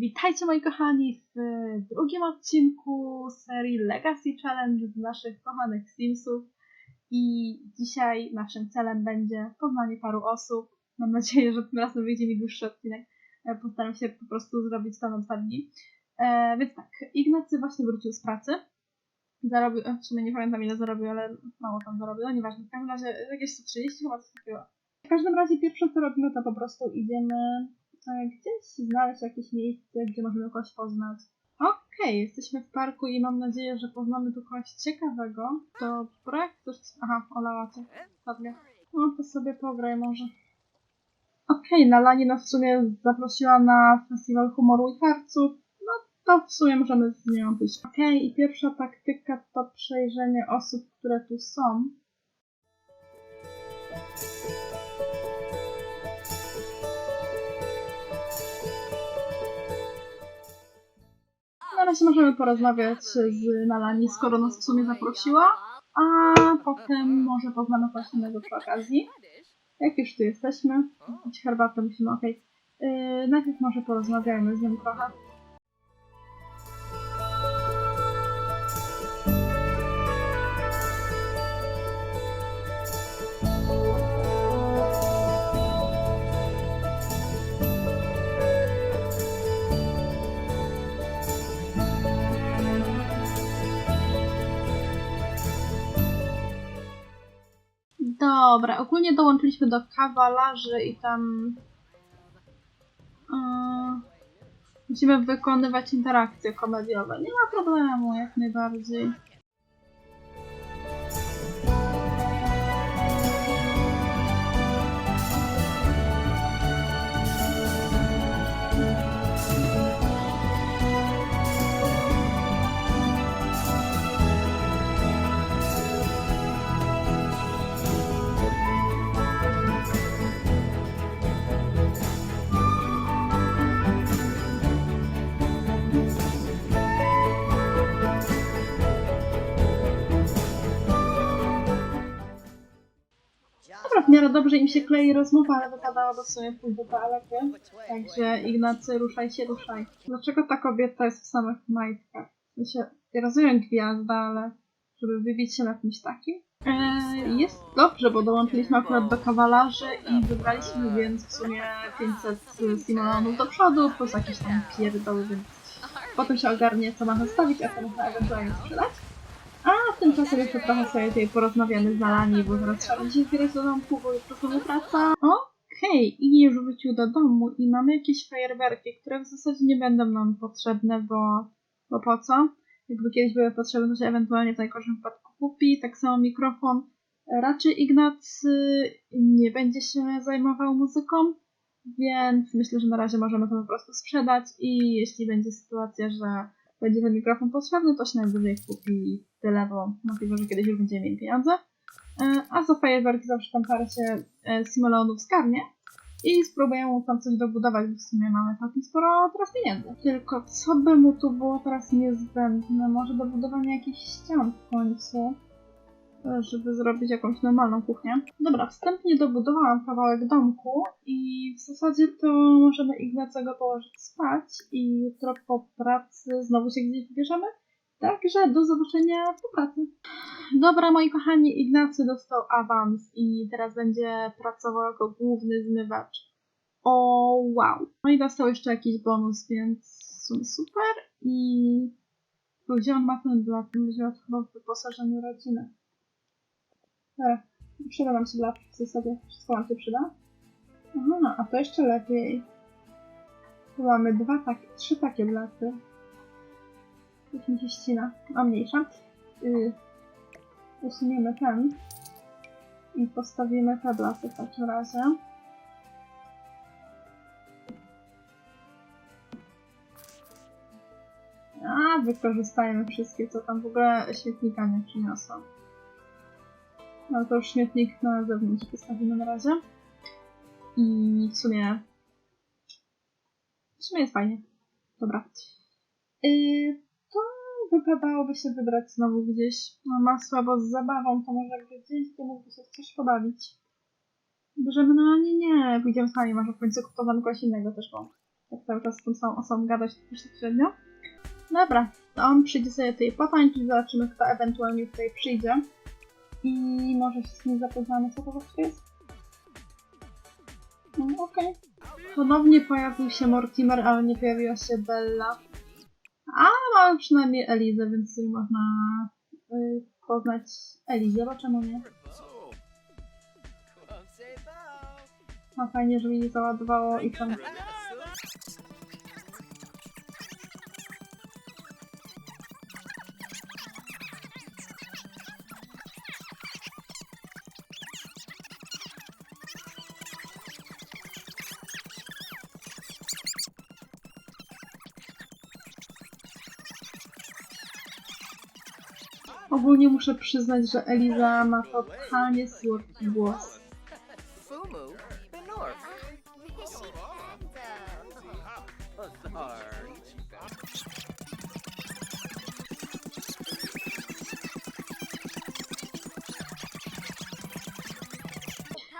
Witajcie moi kochani w drugim odcinku serii Legacy Challenge z naszych kochanych Simsów i dzisiaj naszym celem będzie poznanie paru osób. Mam nadzieję, że tym razem wyjdzie mi dłuższy odcinek. E, Postaram się po prostu zrobić to na dwa dni. E, więc tak, Ignacy właśnie wrócił z pracy. Zarobił, e, w sumie nie pamiętam ile zarobił, ale mało tam zarobił, no nieważne. W każdym razie jakieś 130 chyba coś takiego. W każdym razie pierwsze co robimy to po prostu idziemy gdzieś znaleźć jakieś miejsce, gdzie możemy kogoś poznać. Okej, jesteśmy w parku i mam nadzieję, że poznamy tu kogoś ciekawego. Dobra, ktoś... Aha, olała cię. Padnie. No to sobie pograj może. Okej, na Lani nas w sumie zaprosiła na festiwal humoru i harców. No to w sumie możemy z nią być. Okej, i pierwsza taktyka to przejrzenie osób, które tu są. Razie możemy porozmawiać z Nalani, skoro nas w sumie zaprosiła, a potem może poznamy kogoś innego przy okazji. Jak już tu jesteśmy, pić herbatę musimy, okej. Yy, najpierw może porozmawiajmy z nią trochę. Dobra, ogólnie dołączyliśmy do kawalarzy i tam yy, musimy wykonywać interakcje komediowe. Nie ma problemu, jak najbardziej. Miarę dobrze im się klei rozmowa, ale wypadałoby w sumie pójść do toalety. Także Ignacy, ruszaj się, ruszaj. Dlaczego ta kobieta jest w samych majtkach? W sensie, ja rozumiem gwiazda, ale żeby wybić się na czymś takim? Eee, jest dobrze, bo dołączyliśmy akurat do kawalarzy i wybraliśmy więc w sumie 500 Simononów do przodu, plus jakieś tam pierdoły, więc potem się ogarnie, co ma zostawić, a co można ewentualnie sprzedać. Tymczasem jeszcze trochę sobie tutaj porozmawiamy z Nalani, bo zaraz trzeba będzie zbierać do domku, bo jutro znowu praca. Okej, i już wrócił do domu i mamy jakieś fajerwerki, które w zasadzie nie będą nam potrzebne, bo, bo po co? Jakby kiedyś były potrzebne, to się ewentualnie w najgorszym wypadku kupi. Tak samo mikrofon. Raczej Ignacy nie będzie się zajmował muzyką, więc myślę, że na razie możemy to po prostu sprzedać i jeśli będzie sytuacja, że będzie ten mikrofon potrzebny, to się najwyżej kupi tyle, bo możliwe, że kiedyś już będziemy mieli pieniądze. E, A za fajerwerki zawsze tam parę się e, simulonów zgarnie i spróbujemy tam coś dobudować, bo w sumie mamy całkiem sporo teraz pieniędzy. Tylko co by mu tu było teraz niezbędne? Może dobudowanie jakichś ścian w końcu, e, żeby zrobić jakąś normalną kuchnię. Dobra, wstępnie dobudowałam kawałek domku i w zasadzie to możemy Ignacego położyć spać i jutro po pracy znowu się gdzieś wybierzemy. Także do zobaczenia po pracy. Dobra, moi kochani, Ignacy dostał awans i teraz będzie pracował jako główny zmywacz. O, wow. No i dostał jeszcze jakiś bonus, więc super. I gdzie on ma ten blat? Miał chyba w wyposażeniu rodziny. Dobra, przyda nam się blat w zasadzie. Wszystko nam się przyda. Aha, a to jeszcze lepiej. Tu mamy dwa takie, trzy takie blaty. Już mi się ścina, a mniejsza. Yy, usuniemy ten i postawimy te blasy w takim razie. A, wykorzystajmy wszystkie, co tam w ogóle śmietnika nie przyniosło. No to już śmietnik na zewnątrz postawimy na razie. I w sumie... W sumie jest fajnie. Dobra. Yy, wypadałoby się wybrać znowu gdzieś. No, ma słabo z zabawą, to może gdzieś, gdzie mógłby się coś pobawić. Bierzemy, no nie, nie, pójdziemy sami, może w końcu poznamy kogoś innego też, bo jak cały czas z tą samą osobą gadać bezpośrednio. Dobra, to on przyjdzie sobie tutaj potańczyć, zobaczymy kto ewentualnie tutaj przyjdzie. I może się z nim zapoznamy, co to właściwie jest. No, okej. Ponownie pojawił się Mortimer, ale nie pojawiła się Bella. Ale mamy przynajmniej Elizę, więc sobie można y, poznać Elizę, bo czemu nie? No fajnie, że mi nie załadowało i tam... Ogólnie muszę przyznać, że Eliza ma totalnie słodki głos.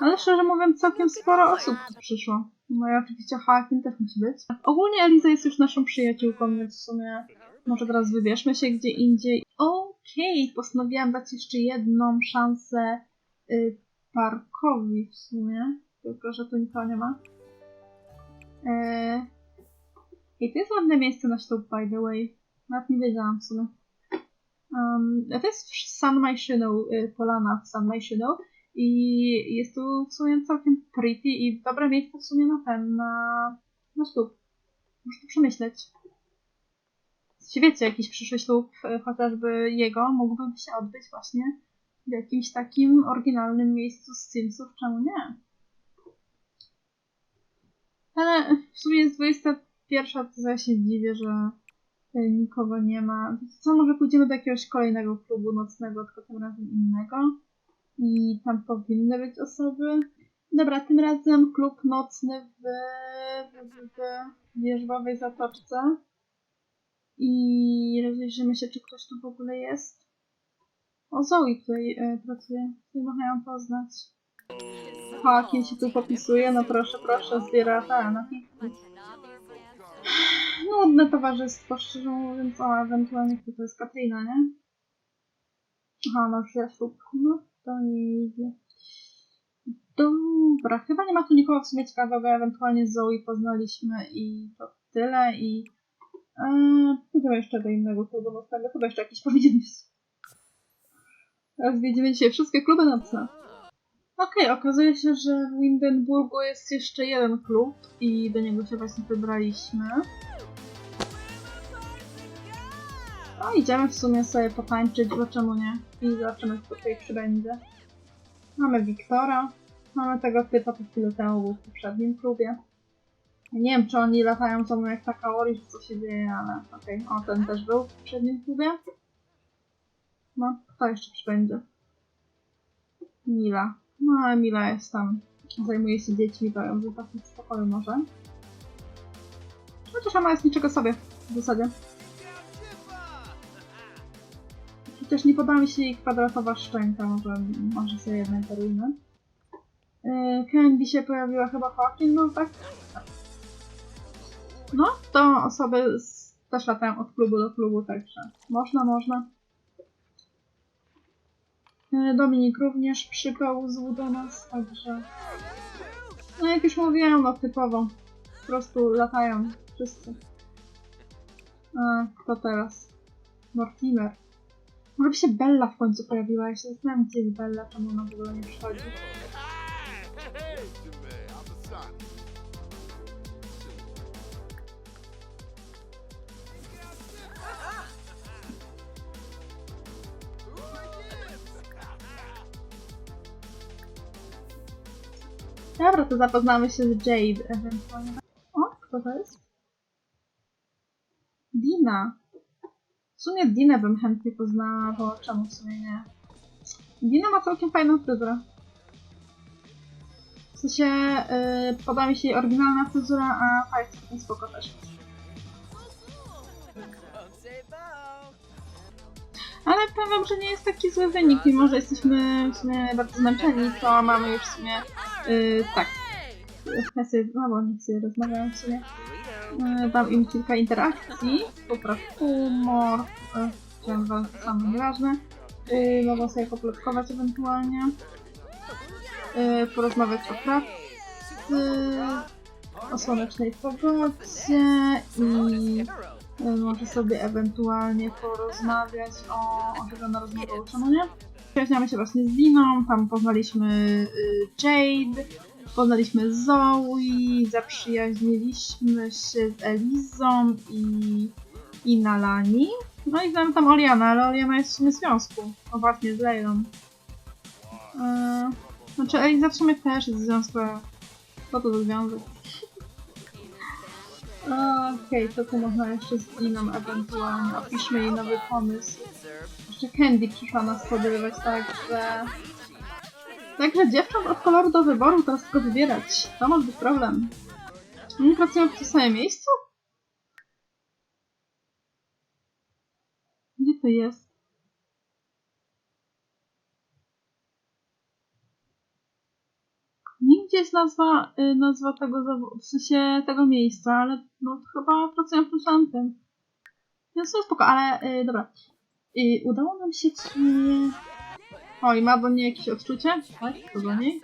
Ale szczerze mówiąc, całkiem sporo osób tu przyszło. No i oczywiście Hakim też musi być. Ogólnie Eliza jest już naszą przyjaciółką, więc w sumie może teraz wybierzmy się gdzie indziej. Okej, postanowiłam dać jeszcze jedną szansę y, Parkowi w sumie. Tylko, że tu nikogo nie ma. Eee... I to jest ładne miejsce na ślub, by the way. Nawet nie wiedziałam w sumie. Um, to jest w San Myshuno, y, polana w San Myshuno. I jest tu w sumie całkiem pretty i dobre miejsce w sumie na ten, na, na ślub. Muszę to przemyśleć. Jeśli wiecie, jakiś przyszły ślub, e, chociażby jego, mógłby się odbyć właśnie w jakimś takim oryginalnym miejscu z Simsów, czemu nie? Ale w sumie jest 21, to ja się dziwię, że e, nikogo nie ma. Co, może pójdziemy do jakiegoś kolejnego klubu nocnego, tylko tym razem innego? i tam powinny być osoby. Dobra, tym razem klub nocny w, w, w wierzbowej zatoczce. I rozejrzymy się, czy ktoś tu w ogóle jest. O, Zoe tutaj e, pracuje. Tutaj można ją poznać. Hakim się tu popisuje, no proszę, proszę, zbiera ta na Nudne towarzystwo, szczerze mówiąc, o, ewentualnie kto to jest Katrina, nie? Aha, no już ślub. No, to nieźle. Dobra, chyba nie ma tu nikogo w sumie ciekawego, ewentualnie Zoe poznaliśmy i to tyle i eee, pójdziemy jeszcze do innego klubu nocnego, chyba jeszcze jakiś powinien być. Teraz widzimy dzisiaj wszystkie kluby nocne. Okej, okazuje się, że w Windenburgu jest jeszcze jeden klub i do niego się właśnie wybraliśmy. No idziemy w sumie sobie potańczyć, bo czemu nie? I zobaczymy, kto tutaj przybędzie. Mamy Wiktora. Mamy tego typa, co chwilę temu był w poprzednim klubie. Nie wiem, czy oni latają za mną jak taka Ori, czy co się dzieje, ale okej. O, ten też był w poprzednim klubie. No, kto jeszcze przybędzie? Mila. No, ale Mila jest tam. Zajmuje się dziećmi, to ją zostawić w spokoju może. Chociaż ona jest niczego sobie, w zasadzie. Chociaż nie podoba mi się jej kwadratowa szczęka, może, może sobie jednak darujmy. Yy, Candy się pojawiła chyba Hawking, no tak? No, to osoby też latają od klubu do klubu, także można, można. Yy, Dominik również przypełzł do nas, także... No jak już mówiłam, no typowo. Po prostu latają wszyscy. A, kto teraz? Mortimer. Może by się Bella w końcu pojawiła. Ja się zastanawiam, gdzie jest Bella, czemu ona w ogóle nie przychodzi. Dobra, to zapoznamy się z Jade ewentualnie. O, kto to jest? Dina. W sumie Dinę bym chętnie poznała, bo czemu w sumie nie? Dina ma całkiem fajną fryzurę. W sensie yy, podoba mi się jej oryginalna fryzura, a fajnie spoko też. Ale powiem, że nie jest taki zły wynik, mimo że jesteśmy w sumie bardzo zmęczeni, to mamy już w sumie yy, tak. Ja sobie, no bo sobie w sumie. E, Dam im kilka interakcji, popraw humor, e, chciałem wam same nieważne. E, Mogą sobie poplotkować ewentualnie. E, Porozmawiać o pracy, o słonecznej pogodzie i może sobie ewentualnie porozmawiać o, o tego na rozmowę o szanonie. Przyjaźniamy się właśnie z Diną, tam poznaliśmy y, Jade, poznaliśmy Zoe, zaprzyjaźniliśmy się z Elizą i, i Nalani. No i znamy tam Oliana, ale Oliana jest w sumie w związku. O właśnie, z Leilą. E, znaczy Eliza w sumie też jest w związku, co to za związek? Okej, to tu można jeszcze z Diną ewentualnie. Opiszmy jej nowy pomysł. Jeszcze Candy przyszła nas podrywać, także... Także dziewcząt od koloru do wyboru, teraz tylko wybierać. To może być problem. My pracują w tym samym miejscu? Gdzie to jest? Nigdzie jest nazwa, y, nazwa tego, w sensie tego miejsca, ale no chyba pracują w tym samym tym. No spoko, ale y, dobra. I udało nam się ci... O, i ma do niej jakieś odczucie? Tak, to do niej.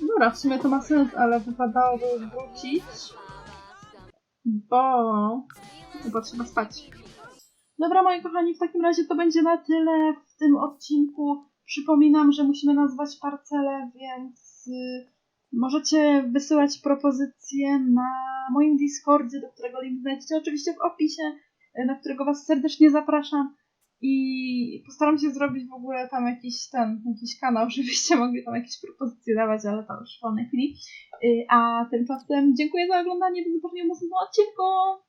Dobra, w sumie to ma sens, ale wypadałoby wrócić, bo... bo trzeba spać. Dobra, moi kochani, w takim razie to będzie na tyle w tym odcinku. Przypominam, że musimy nazwać parcelę, więc y, możecie wysyłać propozycje na moim Discordzie, do którego link znajdziecie oczywiście w opisie, y, na którego Was serdecznie zapraszam. I postaram się zrobić w ogóle tam jakiś ten, jakiś kanał, żebyście mogli tam jakieś propozycje dawać, ale to już w wolnej chwili. Y, A tymczasem dziękuję za oglądanie, do zobaczenia w następnym odcinku!